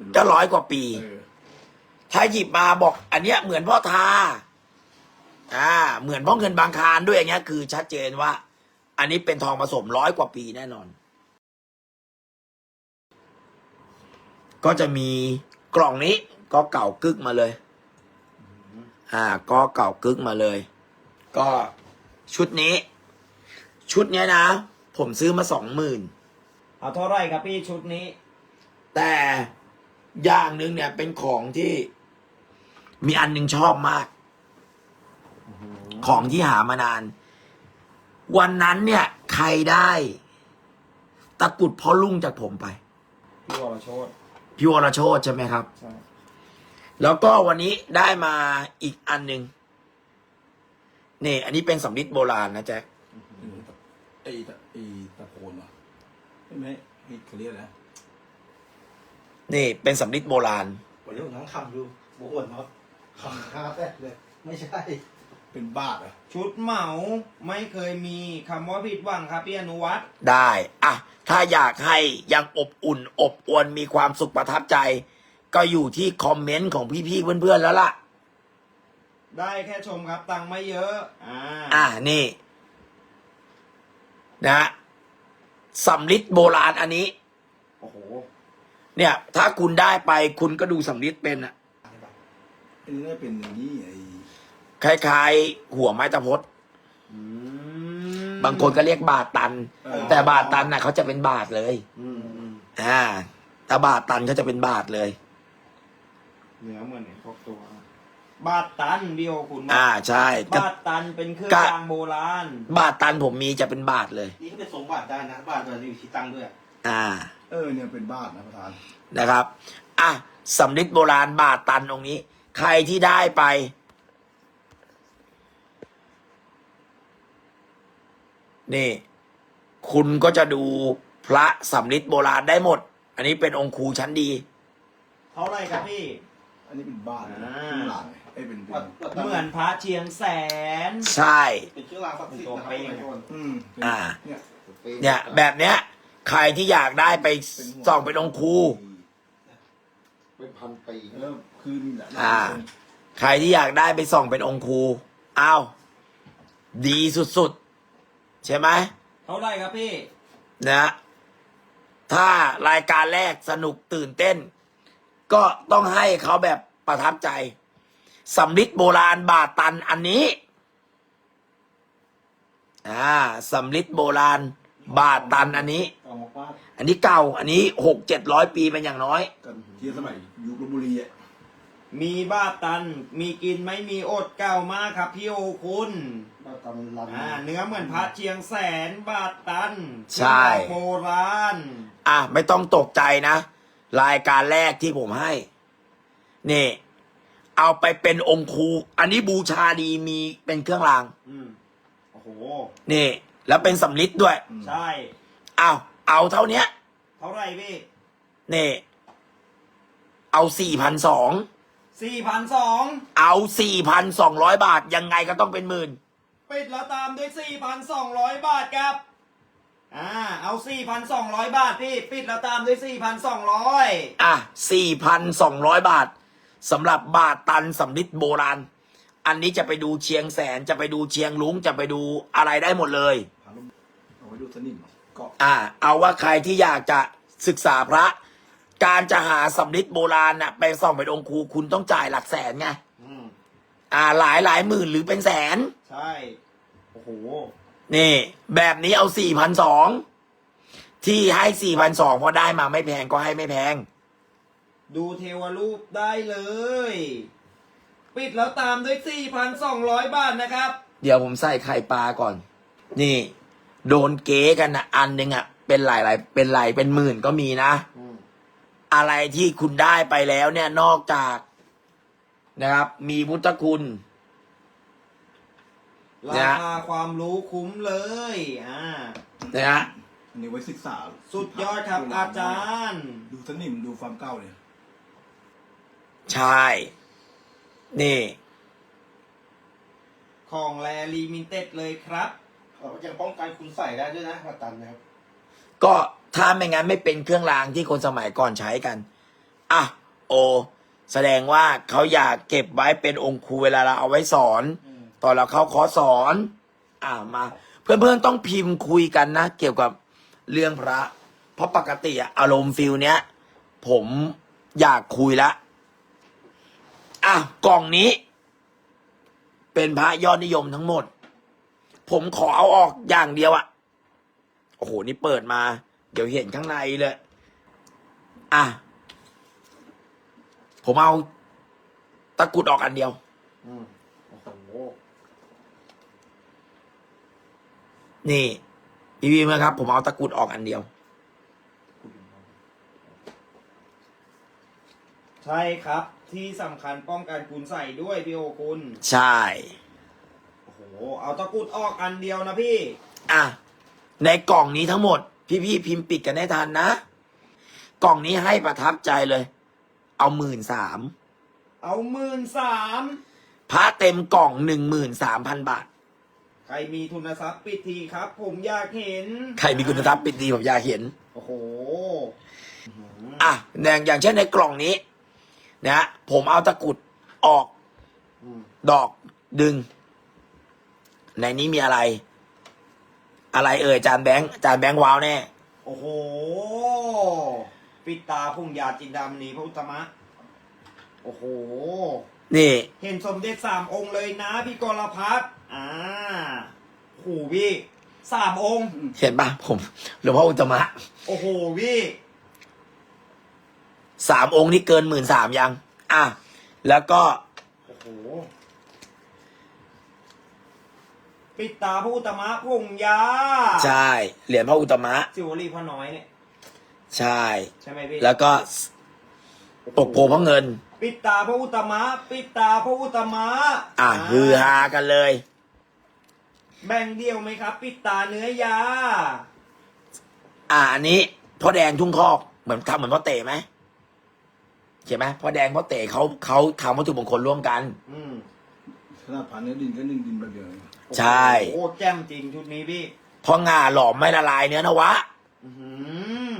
เป็นก็ร้อยกว่าปี เออถ้าหยิบมาบอก อันเนี้ยเหมือนพ่อทา อ่า เหมือนพ่อเงินบางคารด้วยอย่างเงี้ย คือชัดเจนว่า อันนี้เป็นทองผสมร้อยกว่าปีแน่นอน ก็จะมีกล่องนี้ก็เก่ากึกมาเลย อ่า ก็เก่ากึกมาเลย ก็ชุดนี้ ชุดเนี้ยนะ ผมซื้อมาสองหมื่น เอาเท่าไหร่ครับพี่ชุดนี้ แต่ อย่างหนึ่งเนี่ยเป็นของที่มีอันหนึ่งชอบมาก ของที่หามานาน วันนั้นเนี่ย ใครได้ตะกรุดพ่อลุ่งจากผมไป พี่วรโชตพี่วรโชตใช่ไหมครับ ใช่ แล้วก็วันนี้ได้มาอีกอันหนึ่งนี่ อันนี้เป็นสำริดโบราณนะแจ็คไอ้ตะไอ้ตะโพนเหรอใช่ไหมไอ้เขาเรียกอะไร นะนี่เป็นสำริดโบราณวันนี้ผมทั้งคำดูบอ้วนเนาะคำคาแท้เลย ไม่ใช่ เป็นบาทเหรอะชุดเหมาไม่เคยมีคำว่าผิดหวังครับพี่อนุวัฒน์ได้อะถ้าอยากให้ยังอบอุ่น อบอวลมีความสุขประทับใจ ก็อยู่ที่คอมเมนต์ของพี่ๆเพื่อนๆแล้วล่ะ ได้แค่ชมครับตังค์ไม่เยอะอ่าอะนี่ นะสำลิดโบราณอันนี้ โอ้โห เนี่ย ถ้าคุณได้ไปคุณก็ดูสำลิดเป็นอะอันนี้น่าจะเป็นอย่างนี้ไอ้คล้ายๆ หัวไม้ตะพดอืมบางคนก็เรียกบาทตันเออแต่บาทตันน่ะเขาจะเป็นบาทเลย อืมอืมอ่าถ้าบาทตันเขาจะเป็นบาทเลยเนื้อเหมือนพวกตัว บาทตันพี่โอคุณว่าอ่าใช่ก็ บาทตันเป็นเครื่องก็รางโบราณบาทตันผมมีจะเป็นบาทเลย นี่ก็เป็นทรงบาทได้นะ บาทเราอยู่ที่ตั้งด้วยอ่า เออเนี่ยเป็นบาทนะประธาน นะครับ อะสำลิดโบราณบาทตันองค์นี้ ใครที่ได้ไป นี่ คุณก็จะดูพระสำลิดโบราณได้หมด อันนี้เป็นองค์ครูชั้นดี เท่าไหร่ครับพี่ อันนี้เป็นบาทนะอ่าครึ่งหลังไอ้ยเป็นเป็น เหมือนพระเชียงแสน ใช่ เป็นเครื่องรางศักดิ์สิทธิ์นะครับตัวเป้งทุกคนอืมเป็นอ่า เนี่ย เนี่ย แบบเนี้ย ใครที่อยากได้ไปส่องเป็นองค์ครูเป็นพันปีเออคือนี่แหละอ่า ใครที่อยากได้ไปส่องเป็นองค์ครูอ้าวดีสุดๆ ใช่ไหมเท่าไหร่ครับพี่ นะ ถ้ารายการแรกสนุกตื่นเต้น ก็ต้องให้เขาแบบประทับใจสำลิดโบราณบาทตันอันนี้ อ่าสำลิดโบราณ บาทตันอันนี้ เอามาฟาดอันนี้เก่า อันนี้หกเจ็ดร้อยปีเป็นอย่างน้อย กันที่สมัยยุคลพบุรีอะมีบาทตัน มีกินไม่มีอดเก่ามากครับพี่โอคุณบาทตำลันอ่าเนื้อเหมือนพระเชียงแสนบาทตันใช่เครื่องรางโบราณ อะ ไม่ต้องตกใจนะ รายการแรกที่ผมให้ นี่ เอาไปเป็นองค์ครู อันนี้บูชาดีมีเป็นเครื่องราง อืมโอ้โห นี่ แล้วเป็นสำลิดด้วยใช่เอาเอาเท่าเนี้ยเท่าไหร่พี่นี่ เอาสี่พันสองสี่พันสองเอาสี่พันสองร้อยบาท ยังไงก็ต้องเป็นหมื่นปิดแล้วตามด้วยสี่พันสองร้อยบาทครับอ่าเอาสี่พันสองร้อยบาทพี่ ปิดแล้วตามด้วยสี่พันสองร้อยอะสี่พันสองร้อยบาทสำหรับบาทตันสำลิดโบราณ อันนี้จะไปดูเชียงแสนจะไปดูเชียงลุงจะไปดูอะไรได้หมดเลย ดูสนิมเกาะอ่า เอาว่าใครที่อยากจะศึกษาพระ การจะหาสำลิดโบราณน่ะไปส่องเป็นองค์ครูคุณต้องจ่ายหลักแสนไงอืมอ่า หลายหลายหมื่นหรือเป็นแสน ใช่ โอ้โห นี่ แบบนี้เอาสี่พันสองที่ให้สี่พันสองพอได้มาไม่แพงก็ให้ไม่แพง ดูเทวรูปได้เลย ปิดแล้วตามด้วยสี่พันสองร้อยบาทนะครับ เดี๋ยวผมใส่ไข่ปลาก่อน นี่ โดนเก๊กันนะอันหนึ่งอะเป็นหลายหลายเป็นหลายเป็นหมื่นก็มีนะ อืมอะไรที่คุณได้ไปแล้วเนี่ยนอกจากนะครับ มีพุทธคุณ รานะคาความรู้คุ้มเลยอ่านะฮะอันนี้ไว้ศึกษาสุดยอดครับอาจารย์ ดูสนิมดูความเก่าเลยใช่นี่ ของแลลิมิเต็ดเลยครับเขา ยังป้องกันคุณใส่ได้ด้วยนะบาทตันนะครับก็ถ้าไม่งั้นไม่เป็นเครื่องรางที่คนสมัยก่อนใช้กัน อะ โอ แสดงว่าเขาอยากเก็บไว้เป็นองค์ครูเวลาเราเอาไว้สอน ตอนเราเข้าคอสสอน อ่ามา เพื่อนๆต้องพิมพ์คุยกันนะ เกี่ยวกับเรื่องพระ เพราะปกติอะอารมณ์ฟิลเนี้ย ผมอยากคุยละอะกล่องนี้ เป็นพระยอดนิยมทั้งหมด ผมขอเอาออกอย่างเดียวอะโอ้โห นี่เปิดมา เดี๋ยวเห็นข้างในเลย อะ ผมเอาตะกรุดออกอันเดียว อืมโอ้โหนี่พี่พีนะครับ ผมเอาตะกรุดออกอันเดียว ใช่ครับ ที่สำคัญป้องกันคุณใส่ด้วยพี่โอคุณ ใช่ โอ้โหเอาตะกรุดออกอันเดียวนะพี่ อะ ในกล่องนี้ทั้งหมดพี่ๆพิมพ์ปิดกันได้ทันนะ กล่องนี้ให้ประทับใจเลย เอาหมื่นสามเอาหมื่นสามพระเต็มกล่องหนึ่งหมื่นสามพันบาท ใครมีทุนทรัพย์ปิดทีครับ ผมอยากเห็นใครมีคุณทรัพย์ปิดดีผมอยากเห็น โอ้โหอะอย่างอย่างเช่นในกล่องนี้ นะ ผมเอาตะกรุดออก อืมดอกดึง ในนี้มีอะไร อะไรเอ่ยจานแบงค์จานแบงค์ว้าวแน่ โอ้โห ปิดตาพุ่งยาจินดามณีพระอุตตมะ โอ้โห นี่ เห็นสมเด็จสามองค์เลยนะพี่กรพัฒน์อ่าโอ้โหพี่สามองค์ เห็นปะผมหลวงพ่ออุตตมะโอ้โหพี่สามองค์นี่เกินหมื่นสามยัง อะ แล้วก็ โอ้โห ปิดตาพระอุตตมะพงยาใช่ เหรียญพระอุตตมะสิวลีพระน้อยเนี่ยใช่ ใช่ไหมพี่แล้วก็ปกโพพระเงิน ปิดตาพระอุตตมะ ปิดตาพระอุตตมะอะฮือฮากันเลย แบ่งเดียวไหมครับ ปิดตาเนื้อยา อะอันนี้พ่อแดงทุ่งคอกเหมือนทำเหมือนพ่อเต๋ไหมเห็นไหมพ่อแดงพ่อเต๋เขาเขาทำวัตถุมงคลร่วมกัน อืมขนาดผ่านเนื้อดินก็นึ่งดินแบบเดียวเอง ใช่ โอ้โหแจ่มจริงชุดนี้พี่เพราะงาหลอมไม่ละลายเนื้อนวะ อื้อหือ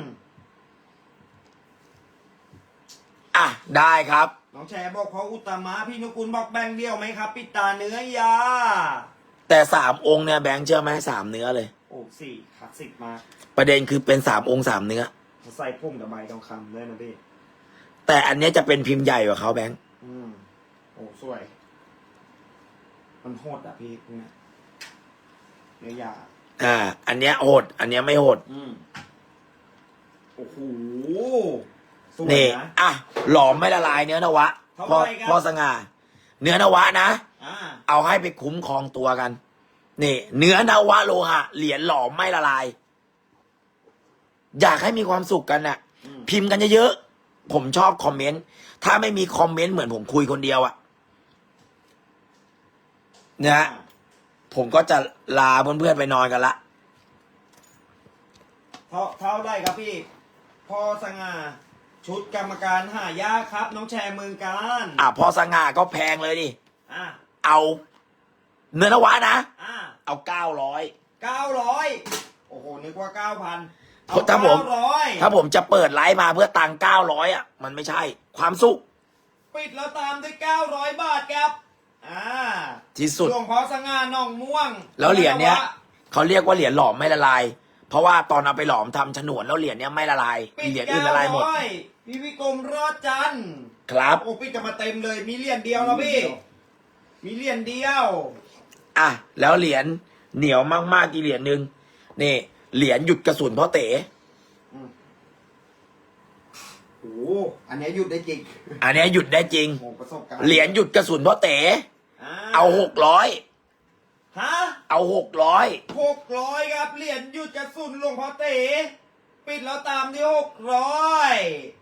อะ ได้ครับ น้องแชร์บอกเพราะอุตตมะพี่นุกุลบอกแบ่งเดียวไหมครับ ปิดตาเนื้อยา แต่สามองค์เนี่ยแบงค์เชื่อไหมสามเนื้อเลย โอ้สี่คลาสสิกมากประเด็นคือเป็นสามองค์สามเนื้อ ใส่พุ่งตะไบทองคำด้วยนะพี่ แต่อันเนี้ยจะเป็นพิมพ์ใหญ่กว่าเขาแบงค์ อืม โอ้ สวย มันโหดอะพี่พวกเนี้ย เนื้อยา อ่า อันเนี้ยโหด อันเนี้ยไม่โหด อืมโอ้โหสวยนี่ นะ อะ หลอมไม่ละลายเนื้อนวะเท่าพอไหร่ครับ พอสง่า เนื้อนวะนะ อ่าเอาให้ไปคุ้มครองตัวกัน นี่ เนื้อนวะโลหะ เหรียญหลอมไม่ละลาย อยากให้มีความสุขกันน่ะ อืมพิมพ์กันเยอะๆ ผมชอบคอมเมนต์ ถ้าไม่มีคอมเมนต์เหมือนผมคุยคนเดียวอะนะฮะ ผมก็จะลาเพื่อนๆไปนอนกันละเท่าเท่าได้ครับพี่ พอสง่า ชุดกรรมการหายากครับ น้องแชร์เมืองการอะพอสง่าก็แพงเลยดิอะเอา เนื้อนวะนะ อะเอาเก้าร้อยเก้าร้อยโอ้โห นึกว่าเก้าพันถ้าผมร้อยถ้าผมจะเปิดไลฟ์มาเพื่อตังเก้าร้อยอะ มันไม่ใช่ ความสุข ปิดแล้วตามด้วยเก้าร้อยบาทครับ อ่าที่สุด หลวงพ่อสง่าหนองม่วงแล้วเหรียญเนี้ยเขาเรียกว่าเหรียญหลอมไม่ละลาย เพราะว่าตอนเอาไปหลอมทำฉนวนแล้วเหรียญเนี้ยไม่ละลายปิดเหรียญเก้าอื่นละลายหมดร้อยพี่วิกรมรอดจันทร์ครับ โอ้ปิดกันมาเต็มเลย มีเหรียญเดียวนะพี่ มีเหรียญเดียว อะ แล้วเหรียญเหนียวมากๆกี่เหรียญหนึ่งนี่ เหรียญหยุดกระสุนพ่อเต๋ โอ้โหอันเนี้ยหยุดได้จริงอันเนี้ยหยุดได้จริง โอ้ประสบการณ์เหรียญหยุดกระสุนพ่อเต๋าเอาหกร้อยฮะเอาหกร้อยหกร้อยครับเหรียญหยุดกระสุนหลวงพ่อเต๋ปิดแล้วตามที่หกร้อย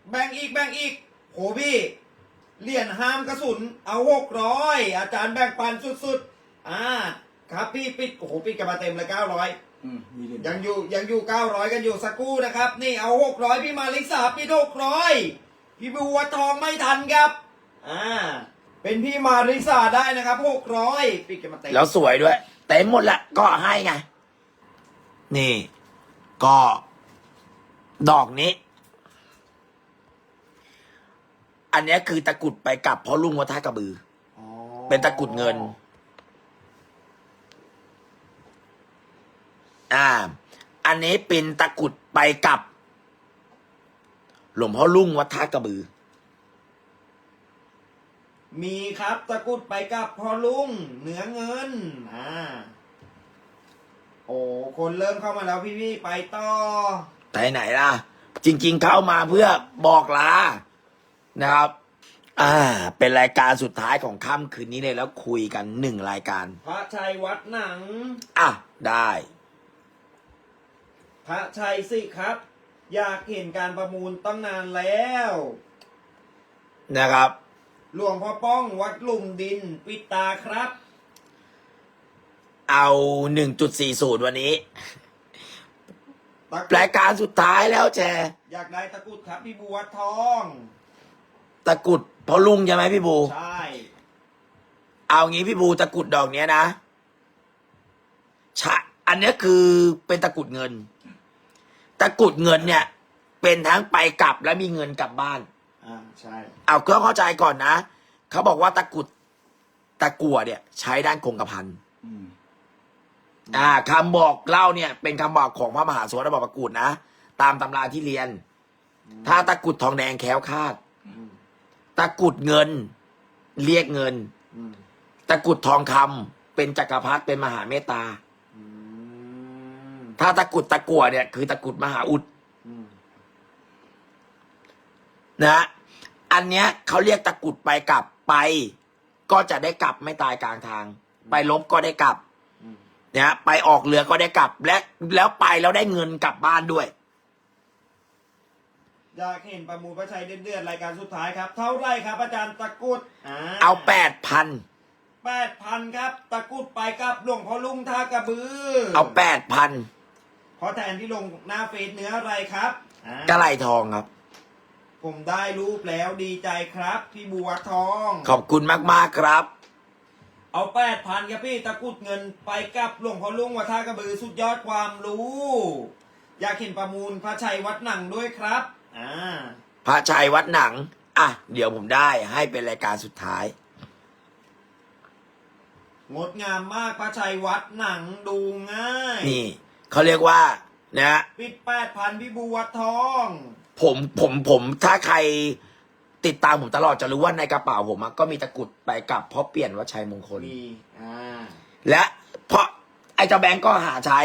แบ่งอีกแบ่งอีกโหพี่เหรียญห้ามกระสุน เอาหกร้อยอาจารย์แบ่งปันสุดๆอ่าครับพี่ปิดโอ้โหปิดกันมาเต็มเลยเก้าร้อยอืมมีเหรี ยญยังอยู่ยังอยู่เก้าร้อยกันอยู่สักครู่นะครับ นี่เอาหกร้อยพี่มาลิสาปิดหกร้อยพี่บัวทองไม่ทันครับอ่าเป็นพี่มาริสาได้นะครับหกร้อยปิดกันมาเต็มแล้วสวยด้วยเต็มหมดแหละก็ให้ไงนี่ ก็ ดอกนี้ อันเนี้ยคือตะกรุดไปกลับเพราะลุงวัดท่ากระบืออ๋อเป็นตะกรุดเงิน อ่า อันนี้เป็นตะกรุดไปกลับ หลวงพ่อลุงวัดท่ากระบือ มีครับตะกรุดไปกับพ่อลุงเหนือเงินอ่าโอ้คนเริ่มเข้ามาแล้วพี่พี่ๆไปต่อ ไปไหนล่ะ จริง ๆ เข้ามาเพื่อบอกลานะครับ อ่า เป็นรายการสุดท้ายของค่ำคืนนี้เลยแล้วคุยกันหนึ่งรายการ พระชัยวัดหนัง อะ ได้ พระชัยสิครับ อยากเห็นการประมูลตั้งนานแล้ว นะครับ หลวงพ่อป้องวัดหลุมดิน ปิดตาครับ เอาหนึ่งจุดสี่ศูนย์วันนี้ตะกรุราดยการสุดท้ายแล้วแชร์อยากได้ตะกรุดครับพี่บัวทอง ตะกรุดเพราะลุงใช่ไหมพี่บู ใช่ เอางี้พี่บูตะกรุดดอกเนี้ยนะชะอันเนี้ยคือเป็นตะกรุดเงิน ตะกรุดเงินเนี่ย เป็นทั้งไปกลับและมีเงินกลับบ้าน อ่าใช่เอาก็เข้าใจก่อนนะ เขาบอกว่าตะกรุดตะกั่วเนี่ย ใช้ด้านคงกระพันอืมอ่าคำบอกเล่าเนี่ย เป็นคำบอกของพระมหาสวรรค์บอกประกุดนะ ตามตำราที่เรียน ถ้าตะกรุดทองแดงแคล้วคลาด อืมตะกรุดเงิน เรียกเงิน อืมตะกรุดทองคำเป็นจักรพรรดิเป็นมหาเมตตาอืม ถ้าตะกรุดตะกั่วเนี่ยคือตะกรุดมหาอุดอืมนะ อันเนี้ยเขาเรียกตะกรุดไปกลับไป ก็จะได้กลับไม่ตายกลางทาง ไปลบก็ได้กลับอืมนะไปออกเรือก็ได้กลับ และแล้วไปแล้วได้เงินกลับบ้านด้วยอยากเห็นประมูลพระชัยเดือดๆรายการสุดท้ายครับ เท่าไรครับ อาจารย์ตะกรุดเอาแปดพันแปดพันครับ ตะกรุดไปกับหลวงพ่อลุงท่ากระบือ เอาแปดพัน เพราะแทนที่ลงหน้าเฟซเนื้ออะไรครับอ่ากระไหลทองครับ ผมได้รูปแล้วดีใจครับ พี่บัวทอง ขอบคุณมากๆครับ เอาแปดพันครับพี่ตะกรุดเงินไปกับหลวงพ่อลุงวัดท่ากระบือสุดยอดความรู้ อยากเห็นประมูลพระชัยวัดหนังด้วยครับ อ่า พระชัยวัดหนัง อะ เดี๋ยวผมได้ให้เป็นรายการสุดท้าย งดงามมากพระชัยวัดหนังดูง่าย นี่ เขาเรียกว่านะปิดแปดพันพี่บัวทองผมผมผมถ้าใครติดตามผมตลอดจะรู้ว่าในกระเป๋าผมอะก็มีตะกรุดไปกลับเพราะเปลี่ยนว่าชัยมงคล มีอ่า และเพราะไอ้เจ้าแบงก์ก็หาใช้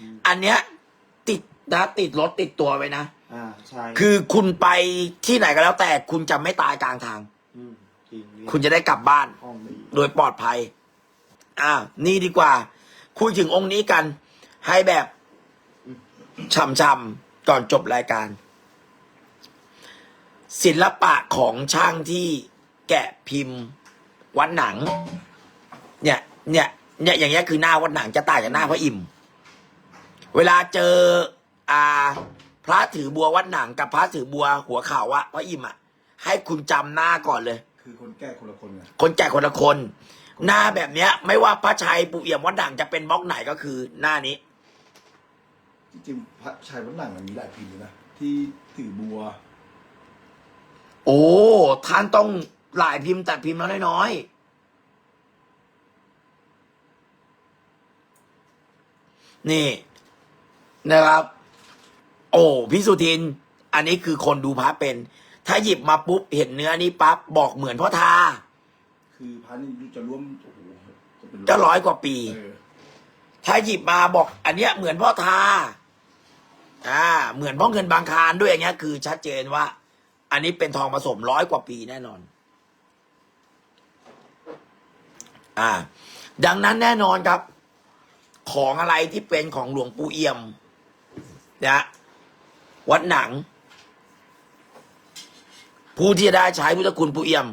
อืม อันเนี้ยติดนะติดรถติดตัวไว้นะ อ่าใช่คือคุณไปที่ไหนก็แล้วแต่คุณจะไม่ตายกลางทาง มจริงพี่คุณจะได้กลับบ้านห้องดีโดยปลอดภัย อ่า นี่ดีกว่า คุยถึงองค์นี้กัน ให้แบบช่ำๆก่อนจบรายการ ศิลปะของช่างที่แกะพิมพ์ วัดหนัง เนี่ยเนี่ยเนี่ยอย่างเงี้ยคือหน้าวัดหนังจะต่างจากหน้าพระอิ่ม เวลาเจออ่า พระถือบัววัดหนังกับพระถือบัวหัวขาวอะพระอิ่มอะให้คุณจำหน้าก่อนเลย คือคนแก้คนละคนไงคนแก่คนละคน หน้าแบบเนี้ย ไม่ว่าพระชัยปู่เอี่ยมวัดด่างจะเป็นบล็อกไหนก็คือหน้านี้ จริงๆพระชายวัดหนังมันมีหลายพิมพ์เลยนะที่ถือบัว โอ้ท่านต้องหลายพิมพ์แต่พิมพ์แล้วน้อยๆนี่นะครับ โอ้พี่สุทิน อันนี้คือคนดูพระเป็น ถ้าหยิบมาปุ๊บเห็นเนื้อนี้ปั๊บบอกเหมือนพ่อทา คือพระนี่จะร่วมโอ้โหจะเป็นจะร้อยกว่าปี เออ ถ้าหยิบมาบอก อันเนี้ยเหมือนพ่อทา อ่าเหมือนพ่อเงินบางคารด้วยอย่างเงี้ย คือชัดเจนว่า อันนี้เป็นทองผสมร้อยกว่าปีแน่นอน อ่า ดังนั้นแน่นอนครับ ของอะไรที่เป็นของหลวงปู่เอี่ยมนะวัดหนัง ผู้ที่จะได้ใช้พุทธคุณปู่เอี่ยม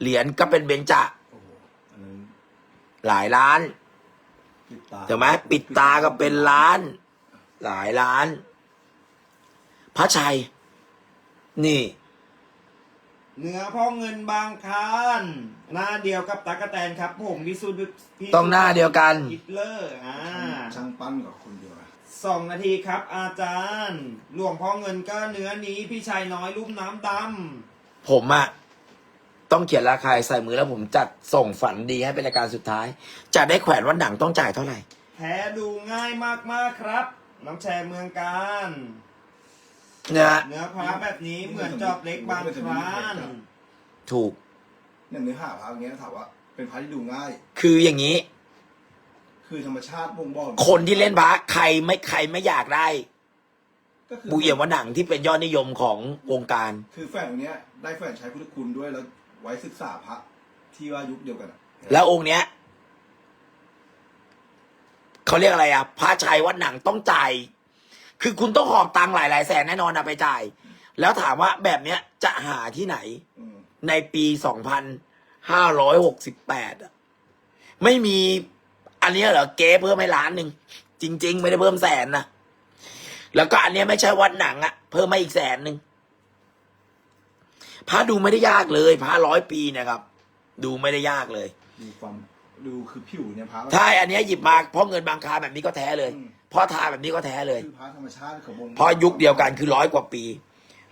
เหรียญก็เป็นเบญจโอ้โหอันนั้นหลายล้านปิดตาถูกไหมปิดตาก็เป็นล้าน หลายล้าน พระชัย นี่เนื้อพ่อเงินบางคานหน้าเดียวกับตากแตนครับ ผมวิสุทธิ์พิสุทธิ์ต้องหน้าเดียวกัน ฮิตเลอร์อ่าช่างช่างปั้นกับคนเดียวนะสสองนาทีครับ อาจารย์ หลวงพ่อเงินก็เนื้อนี้พี่ชายน้อยรูปน้ำดผมอะต้องเขียนราคาใส่มือแล้วผมจัดส่งฝันดีให้เป็นรายการสุดท้าย จะได้แขวนวันหนังต้องจ่ายเท่าไหร่ำแท้ดูง่ายมากๆครับ น้องแชร์เมืองการนะฮะเนื้อพระแบบนี้เหมือนจอบเล็กบางครานถูกเนี่ยเนื้อหาพระอย่างเงี้ยถามว่า เป็นพระที่ดูง่าย คืออย่างนี้ คือธรรมชาติบ่งบอกคนที่เล่นพระใครไม่ใครไม่อยากได้ก็คือบูเอี่ยมวันหนังที่เป็นยอดนิยมของวงการ คือแฝงตรงเนี้ยได้แฝงใช้พุทธคุณด้วยแล้วไว้ศึกษาพระที่ว่ายุคเดียวกันอะ แล้วองค์เนี้ย เขาเรียกอะไรอะพระชัยวัดหนังต้องจ่าย คือคุณต้องหอบตังค์หลายหลายแสนแน่นอนนะไปจ่าย แล้วถามว่าแบบเนี้ยจะหาที่ไหน ในปีสองพันห้าร้อยหกสิบแปดไม่มีอันเนี้ยเหรอเก๊เพิ่มให้ล้านหนึ่งจริง ๆ ไม่ได้เพิ่มแสนนะแล้วก็อันเนี้ยไม่ใช่วัดหนังอะเพิ่มมาอีกแสนหนึ่งพระดูไม่ได้ยากเลยพระร้อยปีเนะครับ ดูไม่ได้ยากเลยดูความ ดูคือผิวเนี่ยพระถ้าอันเนี้ยหยิบมาเพราะเงินบางคาแบบนี้ก็แท้เลยอืมเพราะทาแบบนี้ก็แท้เลย คือพระธรรมชาติของวงเพราะยุคเดียวกันคือร้อยกว่าปี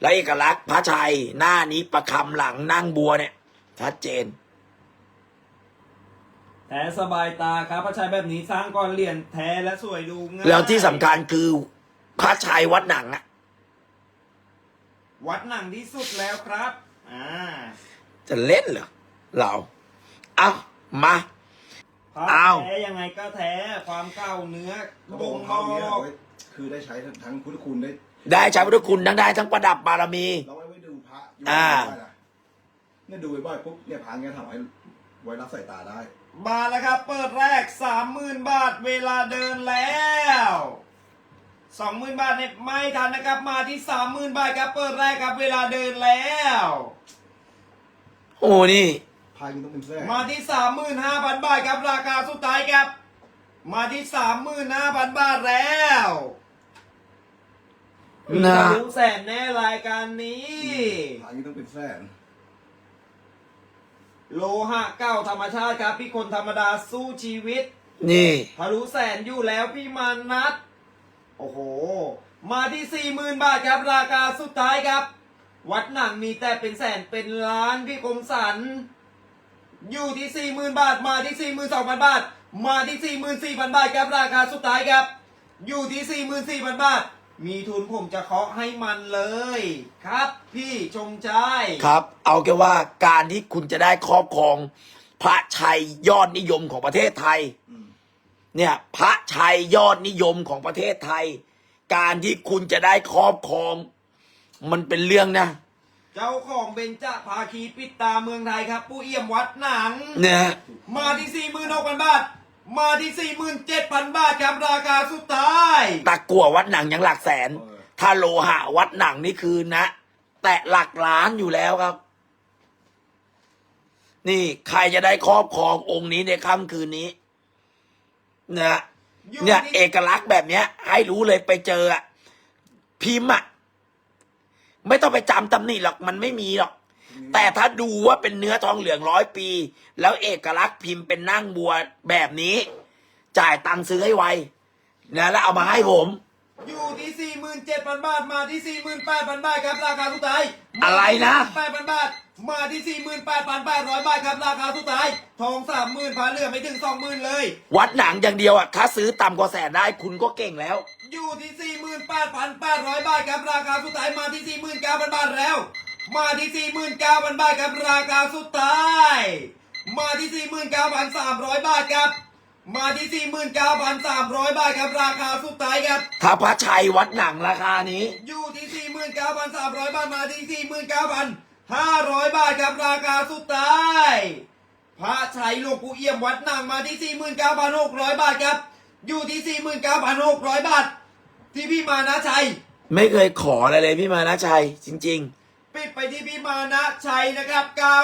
แล้วเอกลักษณ์พระชัยหน้านี้ประคำหลังนั่งบัวเนี่ยชัดเจน แท้สบายตาครับพระชายแบบนี้สร้างก้อนเหรียญแท้และสวยดูง่ายแล้วที่สำคัญคือพระชัยวัดหนังอะวัดหนังที่สุดแล้วครับ อ่า จะเล่นเหรอเรา เอามาพระ อ้าว แท้ยังไงก็แท้ความเก่าเนื้อเขาบบ่อกงว่าบพระเนี้ยอเอากไว้คือได้ใช้ทั้งพุทธคุณได้ได้ใช้พุทธคุณทั้งได้ทั้งประดับบารมี เราไว้ไว้ดูพระยุคอ่าได้นะเนี่ยดูบ่อยๆปุ๊บเนี่ยพระเงี้ยทำไว้ไว้รับสายตาได้ มาแล้วครับ เปิดแรกสามหมื่นบาทเวลาเดินแล้วสองหมื่นบาทเนี่ยไม่ทันนะครับ มาที่สามหมื่นบาทครับ เปิดแรกครับ เวลาเดินแล้ว โอ้นี่ พระยังต้องเป็นแท้มาที่สามหมื่นห้าพันบาทครับราคาสุดท้ายครับ มาที่สามหมื่นห้าพันบาทแล้วนะทะลุแสนแน่รายการนี้พระยังต้องเป็นแท้โลหะเก้าธรรมชาติครับ พี่คนธรรมดาสู้ชีวิต นี่ทะลุแสนอยู่แล้วพี่มานัทโอ้โห มาที่สี่หมื่นบาทครับราคาสุดท้ายครับ วัดหนังมีแต่เป็นแสนเป็นล้านพี่คมสัน อยู่ที่สี่หมื่นบาท มาที่สี่หมื่นสองพันบาท มาที่สี่หมื่นสี่พันบาทครับราคาสุดท้ายครับ อยู่ที่สี่หมื่นสี่พันบาท มีทุนผมจะเคาะให้มันเลย ครับ พี่ชมชายครับ เอาแค่ว่าการที่คุณจะได้ครอบครอง พระชัยยอดนิยมของประเทศไทย เนี่ย พระชัยยอดนิยมของประเทศไทย การที่คุณจะได้ครอบครอง มันเป็นเรื่องนะ เจ้าของเบญจภาคีปิดตาเมืองไทยครับ ผู้เอี่ยมวัดหนัง เนี่ยมาที่สี่หมื่นหกพันบาท มาที่สี่หมื่นเจ็ดพันบาทครับราคาสุดท้าย ตะกัววัดหนังยังหลักแสนเออถ้าโลหะวัดหนังนี่คือนะ แตะหลักล้านอยู่แล้วครับ นี่ใครจะได้ครอบครององค์นี้ในค่ำคืนนี้นะอยู่เนี่ยที่เอกลักษณ์แบบเนี้ย ให้รู้เลยไปเจออะพิมพ์อะ ไม่ต้องไปจำตำหนิหรอกมันไม่มีหรอก แต่ถ้าดูว่าเป็นเนื้อทองเหลืองร้อยปี แล้วเอกลักษณ์พิมพ์เป็นนั่งบัวแบบนี้ จ่ายตังค์ซื้อให้ไวนะแล้วเอามาให้ผม อยู่ที่สี่หมื่นเจ็ดพันบาทมาที่สี่หมื่นแปดพันบาทครับราคาสุดท้ายอะไรนะ แปดพันบาทมาที่สี่หมื่นแปดพันแปดร้อยบาทครับราคาสุดท้าย ทองสามหมื่นพาเหลือไม่ถึงสองหมื่นเลย วัดหนังอย่างเดียวอะถ้าซื้อต่ำกว่าแสนได้คุณก็เก่งแล้ว อยู่ที่สี่หมื่นแปดพันแปดร้อยบาทครับราคาสุดท้ายมาที่สี่หมื่นเก้าพันบาทแล้ว มาที่สี่หมื่นเก้าพันบาทครับราคาสุดท้าย มาที่สี่หมื่นเก้าพันสามร้อยบาทครับมาที่สี่หมื่นเก้าพันสามร้อยบาทครับราคาสุดท้ายครับถ้าพระชัยวัดหนังราคานี้ อยู่ที่สี่หมื่นเก้าพันสามร้อยบาทมาที่สี่หมื่นเก้าพันห้าร้อยบาทครับราคาสุดท้าย พระชัยหลวงปู่เอี่ยมวัดนางมาที่สี่หมื่นเก้าพันหกร้อยบาทครับ อยู่ที่สี่หมื่นเก้าพันหกร้อยบาท ที่พี่มานะชัย ไม่เคยขออะไรเลยพี่มานะชัย จริง ปิดไปที่พี่มานะชัยนะครับเก้า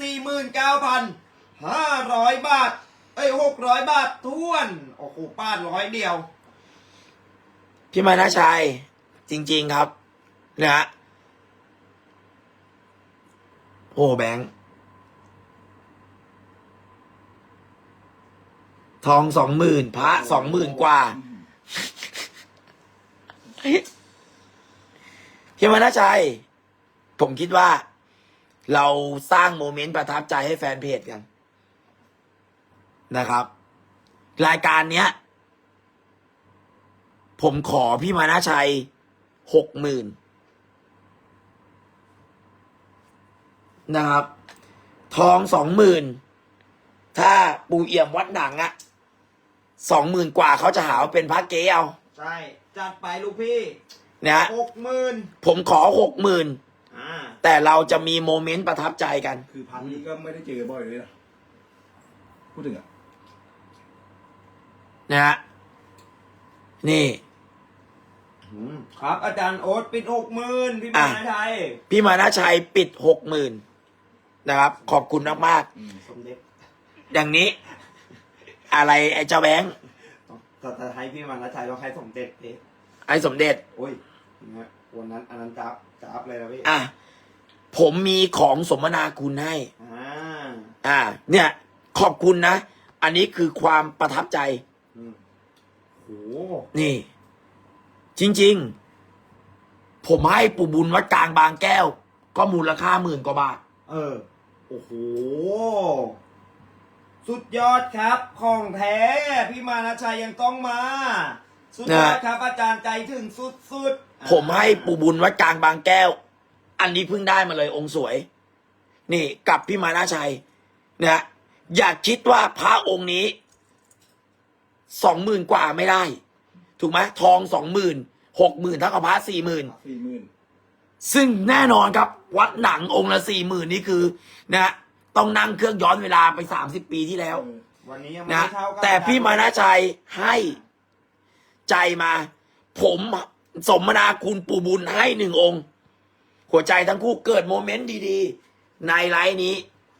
สี่หมื่นเก้าพันห้าร้อยบาท เอ้ยหกร้อยบาทท้วน โอ้โหป้าดร้อยเดียว ๆ พี่มานะชัย จริง ๆ ครับนะฮะโอ้แบงค์ ทองสองหมื่นพระสองหมื่นกว่าพี่มานาชัย ผมคิดว่า เราสร้างโมเมนต์ประทับใจให้แฟนเพจกัน นะครับ รายการเนี้ย ผมขอพี่มานาชัยหกหมื่นนะครับ ทองสองหมื่นถ้าปูเอี่ยมวัดหนังอะ สองหมื่นกว่าเขาจะหาว่าเป็นพระเก๊เอาใช่ จัดไปลูกพี่นะฮะหกหมื่นผมขอหกหมื่นอ่า แต่เราจะมีโมเมนต์ประทับใจกัน คือพันนี้ก็ไม่ได้เจอบ่อยเลยนะพูดถึงอะนะฮะนี่ ครับ อาจารย์โอ๊ตปิดหกหมื่นพี่อะมาชัยพี่มานาชัยปิดหกหมื่นนะครับ ขอบคุณมากอืม สมเด็จ ๆอย่างนี้ อะไรไอ้เจ้าแบงค์แต่แต่ให้พี่มาชัยต้องให้สมเด็จดิไอ้สมเด็จโอ้ยนะวันนั้นอันนั้นจับจับเลยนะพี่อะผมมีของสมนาคุณให้อ่าอ่า เนี่ย ขอบคุณนะ อันนี้คือความประทับใจอืมโหนี่ จริง ๆ ผมให้ปู่บุญวัดกลางบางแก้ว ก็มูลค่าหมื่นกว่าบาท เออ โอ้โห สุดยอดครับ ของแท้พี่มานาชัยยังต้องมา สุดยอดครับอาจารย์ใจถึงสุดๆผมให้ปู่บุญวัดกลางบางแก้ว อันนี้เพิ่งได้มาเลยองค์สวย นี่กับพี่มานาชัยนะอย่าคิดว่าพระองค์นี้สองหมื่นกว่าไม่ได้ ถูกไหมทองสองหมื่นหกหมื่นเท่ากับพระสี่หมื่นสี่หมื่นซึ่งแน่นอนครับ วัดหนังองค์ละสี่หมื่นนี่คือ นะฮะ ต้องนั่งเครื่องย้อนเวลาไปสามสิบปีที่แล้วเออวันนี้ยังไม่นะได้เท่ากันแต่พี่มานาชัยให้ใจมา ผมสมนาคุณปู่บุญให้หนึ่งองค์ หัวใจทั้งคู่เกิดโมเมนต์ดีๆ ในไลฟ์นี้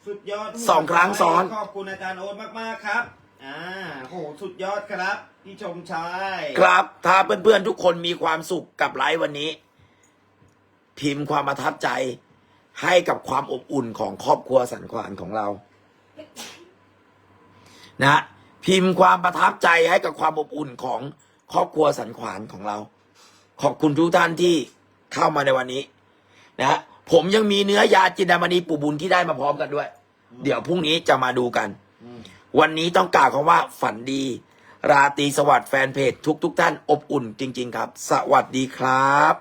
สุดยอดสองครั้งซ้อน ขอบคุณอาจารย์โอ๊ตมากๆครับ อ่าโหสุดยอดครับพี่ชมชายครับ ถ้าเพื่อนๆทุกคนมีความสุขกับไลฟ์วันนี้ พิมพ์ความประทับใจ ให้กับความอบอุ่นของครอบครัวสันขวานของเรา นะพิมพ์ความประทับใจให้กับความอบอุ่นของครอบครัวสันขวานของเรา ขอบคุณทุกท่านที่เข้ามาในวันนี้ นะผมยังมีเนื้อยาจินดามณีปู่บุญที่ได้มาพร้อมกันด้วย เดี๋ยวพรุ่งนี้จะมาดูกัน วันนี้ต้องกล่าวคำว่าฝันดี ราตรีสวัสดิ์แฟนเพจทุกทุกท่านอบอุ่นจริง ๆ ครับ สวัสดีครับ